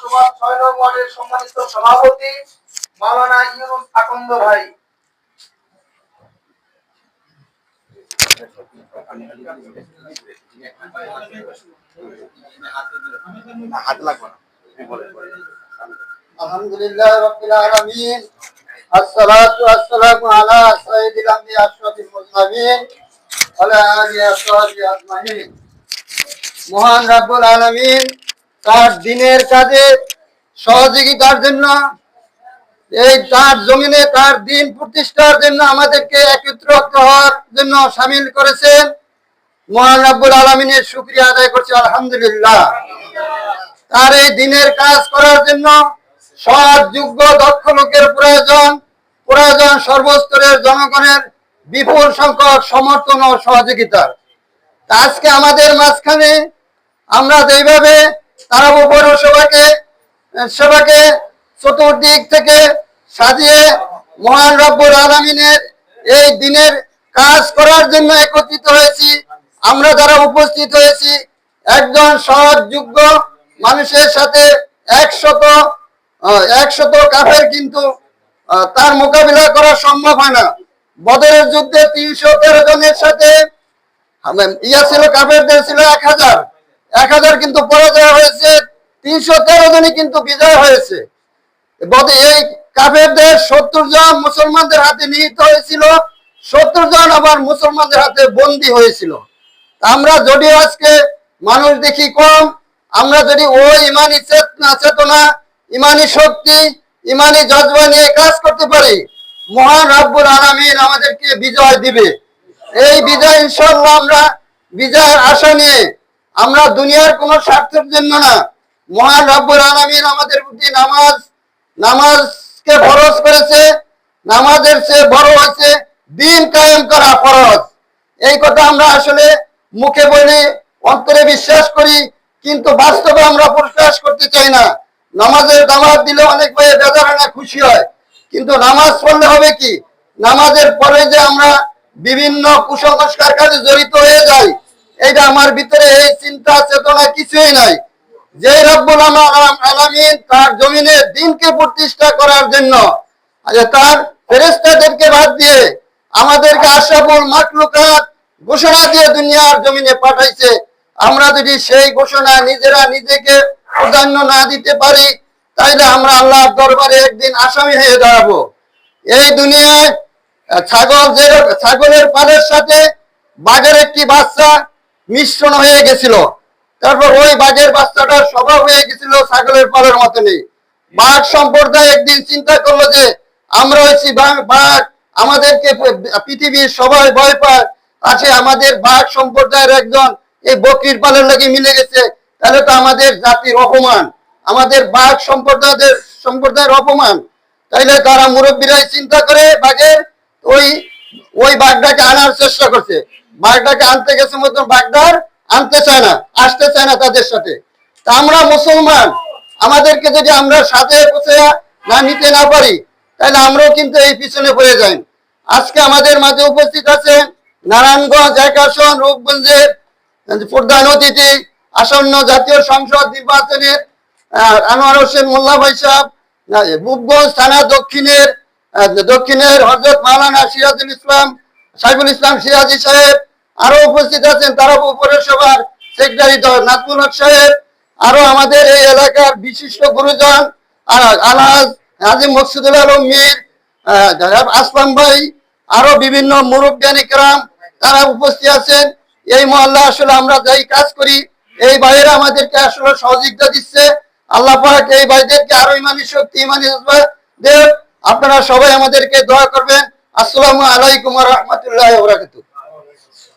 পৌরসভা ছয় নং ওয়ার্ডের সম্মানিত সভাপতি মাওলানা ইউনুস আকন্দ ভাই। হাত লাগবে আলহামদুলিল্লাহ রাব্বিল আলামিন। আসসালাতু ওয়াসসালামু আলা সাইয়্যিদিল আম্বিয়া আশরাফিল মুরসালিন ওয়া আলা আলিহি ওয়া সাহবিহি আজমাইন। মহান রাব্বুল আলামিন তার দিনের কাজে সহযোগিতার জন্য, এই তার জমিনে তার দিন প্রতিষ্ঠার জন্য আমাদেরকে একত্রিত হওয়ার জন্য সামিল করেছেন। মহান রাব্বুল আলামিনের শুকরিয়া আদায় করছি, আলহামদুলিল্লাহ। তার এই দিনের কাজ করার জন্য সৎ যোগ্য দক্ষ লোকের প্রয়োজন প্রয়োজন সর্বস্তরের জনগণের বিপুল সংখ্যক সমর্থন ও সহযোগিতার। আজকে আমাদের মাঝখানে আমরা যেইভাবে তারাবো পৌরসভাকে সভাকে চতুর্দিক থেকে সাজিয়ে মহান রব্বুল আলমিনের এই দিনের কাজ করার জন্য একত্রিত হয়েছি। আমরা যারা উপস্থিত হয়েছি, একজন সৎ, যোগ্য মানুষের সাথে একশত একশত কাফের কিন্তু তার মোকাবিলা করা সম্ভব হয় না। বদরের যুদ্ধে তিনশো তেরো জনের সাথে ইয়া ছিল কাফেরদের ছিল এক হাজার। এক হাজার কিন্তু পরাজয় হয়েছে, তিনশো তেরো জনই কিন্তু বিজয় হয়েছে। এই কাফেরদের সত্তর জন মুসলমানদের হাতে নিহিত হয়েছিল, সত্তর জন আবার মুসলমানদের হাতে বন্দী হয়েছিল। আমরা যদিও আজকে মানুষ দেখি কম, আমরা যদি ওই ইমানি চেতনা চেতনা, ইমানি শক্তি, ইমানি জজবা নিয়ে কাজ করতে পারি, মহান রাব্বুল আলামিন আমাদেরকে বিজয় দিবে। এই বিজয় ইনশাল্লাহ আমরা বিজয়ের আশা নিয়ে আমরা দুনিয়ার কোনো স্বার্থের জন্য না। মহান রব্বুল আলামিন আমাদের প্রতি নামাজ, নামাজকে ফরজ করেছে, নামাজের চেয়ে বড় হয়েছে দিন কায়েম করা ফরজ। এই কথা আমরা আসলে মুখে বলি অন্তরে বিশ্বাস করি, কিন্তু বাস্তবে আমরা প্রকাশ করতে চাই না। নামাজের দামাত দিলে অনেক ভাই বেজারানা খুশি হয়, কিন্তু নামাজ পড়লে হবে কি? নামাজের পরে যে আমরা বিভিন্ন কুসংস্কার কাজে জড়িত হয়ে যাই এইটা আমার ভিতরে এই চিন্তা চেতনা কিছুই নাই। যে রব্বুল আলা- আলামিন তার জমিনে দিনকে প্রতিষ্ঠা করার জন্য আচ্ছা, তার ফেরেস্তাদেরকে বাদ দিয়ে আমাদেরকে আশরাফুল মাকলুকাত ঘোষণা দিয়ে দুনিয়ার জমিনে পাঠাইছে। আমরা যদি সেই ঘোষণা নিজেরা নিজেকে প্রাধান্য না দিতে পারি তাইলে আমরা আল্লাহর দরবারে একদিন আসামি হয়ে দাঁড়াবো। এই দুনিয়ায় ছাগল যে ছাগলের পালের সাথে বাঘের একটি বাচ্চা মিশ্রণ হয়ে গেছিল। তারপর ওই বাঘের বাচ্চাটার স্বভাব হয়ে গেছিল ছাগলের পালের মতনই। বাঘ সম্প্রদায় একদিন চিন্তা করল যে, আমরা বাঘ- বাঘ, আমাদেরকে পৃথিবীর সবাই ভয় পায়। আছে আমাদের বাঘ সম্প্রদায়ের একজন, এই বকরির পালের লাগে মিলে গেছে। তাহলে তো আমাদের জাতির অপমান। আমাদের বাঘ সম্প্রদায়ের সম্প্রদায়ের অপমান। তাইলে তারা মুরব্বীরাই চিন্তা করে বাঘের, ওই ওই বাঘটাকে আনার চেষ্টা করছে। বাঘটাকে আনতে গেছে মতন বাঘটার আনতে চায় না, আসতে চায় না তাদের সাথে। তা আমরা মুসলমান, আমাদেরকে যদি আমরা সাথে বসে না নিতে না পারি, তাহলে আমরাও কিন্তু এই পিছনে পড়ে যাই। আজকে আমাদের মাঝে উপস্থিত আছেন নারায়ণগঞ্জ এক আসন রূপগঞ্জের প্রধান অতিথি, আসন্ন জাতীয় সংসদ নির্বাচনের আনোয়ার হোসেন মোল্লা ভাই সাহেব রূপগঞ্জ থানা দক্ষিণের দক্ষিণের হজরত মাওলানা সিরাজুল ইসলাম, সাইফুল ইসলাম সিরাজি সাহেব আরও উপস্থিত আছেন তারাপু পৌরসভার সেক্রেটারি নাজমুল সাহেব, আরও আমাদের এই এলাকার বিশিষ্ট গুরুজন আ- আলহাজ মকসুদুল আলম মীর আসলাম ভাই, আরও বিভিন্ন মুরব্বানি কেরাম, তারা উপস্থিত আছেন। এই মহল্লা আসলে আমরা যাই কাজ করি, এই ভাইয়েরা আমাদেরকে আসলে সহযোগিতা দিচ্ছে। আল্লাহ পাক এই ভাইদেরকে আরও ইমানি শক্তি, ইমানি দেব আপনারা সবাই আমাদেরকে দোয়া করবেন। আসসালামু আলাইকুম রহমতুল্লাহ বরাকাতুহ।